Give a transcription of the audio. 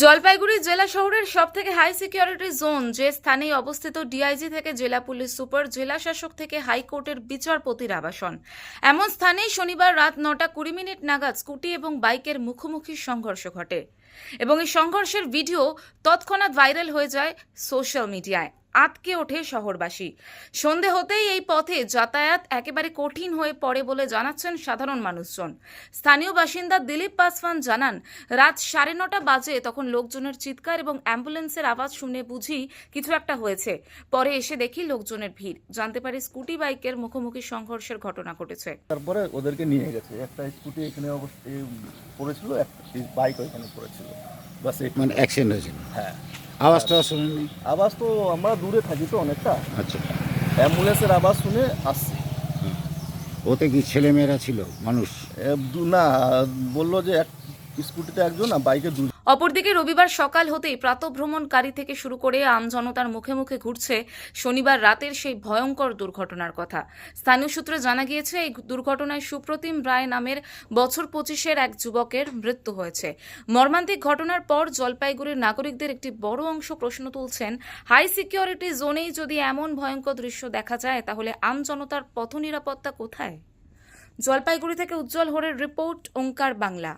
জলপাইগুড়ি জেলা শহরের সব থেকে হাই সিকিউরিটি জোন যে স্থানে অবস্থিত ডিআইজি থেকে জেলা পুলিশ সুপার, জেলা শাসক থেকে হাইকোর্টের বিচারপতির আবাসন। এমন স্থানেই শনিবার রাত নটা কুড়ি মিনিট নাগাদ স্কুটি এবং বাইকের মুখোমুখি সংঘর্ষ ঘটে। এবং এই সংঘর্ষের ভিডিও তৎক্ষণাৎ ভাইরাল হয়ে যায় সোশ্যাল মিডিয়ায় আটকে ওঠে শহরবাসী। সন্ধে হতেই এই পথে যাতায়াত একেবারে কঠিন হয়ে পড়ে বলে জানাচ্ছেন সাধারণ মানুষজন। স্থানীয় বাসিন্দা দিলীপ পাসওয়ান জানান রাত সাড়ে নটা বাজে তখন লোকজনের চিৎকার এবং অ্যাম্বুলেন্সের আওয়াজ শুনে বুঝি কিছু একটা হয়েছে। পরে এসে দেখি লোকজনের ভিড়। জানতে পারি স্কুটি বাইকের মুখোমুখি সংঘর্ষের ঘটনা ঘটেছে। তারপরে ওদেরকে নিয়ে গেছে। একটা স্কুটি এখানে অবশ্যই পড়েছিল একটা বাইক ওইখানে পড়েছিল। বাস মানে অ্যাক্সিডেন্ট হয়েছিল। হ্যাঁ। আওয়াজটা শুনেনি আওয়াজ তো আমরা দূরে থাকি তো অনেকটা। আচ্ছা। অ্যাম্বুলেন্সের আওয়াজ শুনে আসছি। ওতে কি ছেলেমেয়েরা ছিল? মানুষ? না বলল যে এক স্কুটিতে একজন আর বাইকে দুজন। অপরদিকে রবিবার সকাল হতেই প্রাতভ্রমণকারী থেকে শুরু করে আমজনতার মুখে মুখে ঘুরছে শনিবার রাতের সেই ভয়ঙ্কর দুর্ঘটনার কথা। স্থানীয় সূত্রে জানা গিয়েছে, এই দুর্ঘটনায় সুপ্রতিম রায় নামের বছর পঁচিশের এক যুবকের মৃত্যু হয়েছে। মর্মান্তিক ঘটনার পর জলপাইগুড়ির নাগরিকদের একটি বড় অংশ প্রশ্ন তুলছেন, হাই সিকিউরিটি জোনেই যদি এমন ভয়ঙ্কর দৃশ্য দেখা যায়, তাহলে আমজনতার পথ নিরাপত্তা কোথায়? জলপাইগুড়ি থেকে উজ্জ্বল হরের রিপোর্ট, ওঙ্কার বাংলা।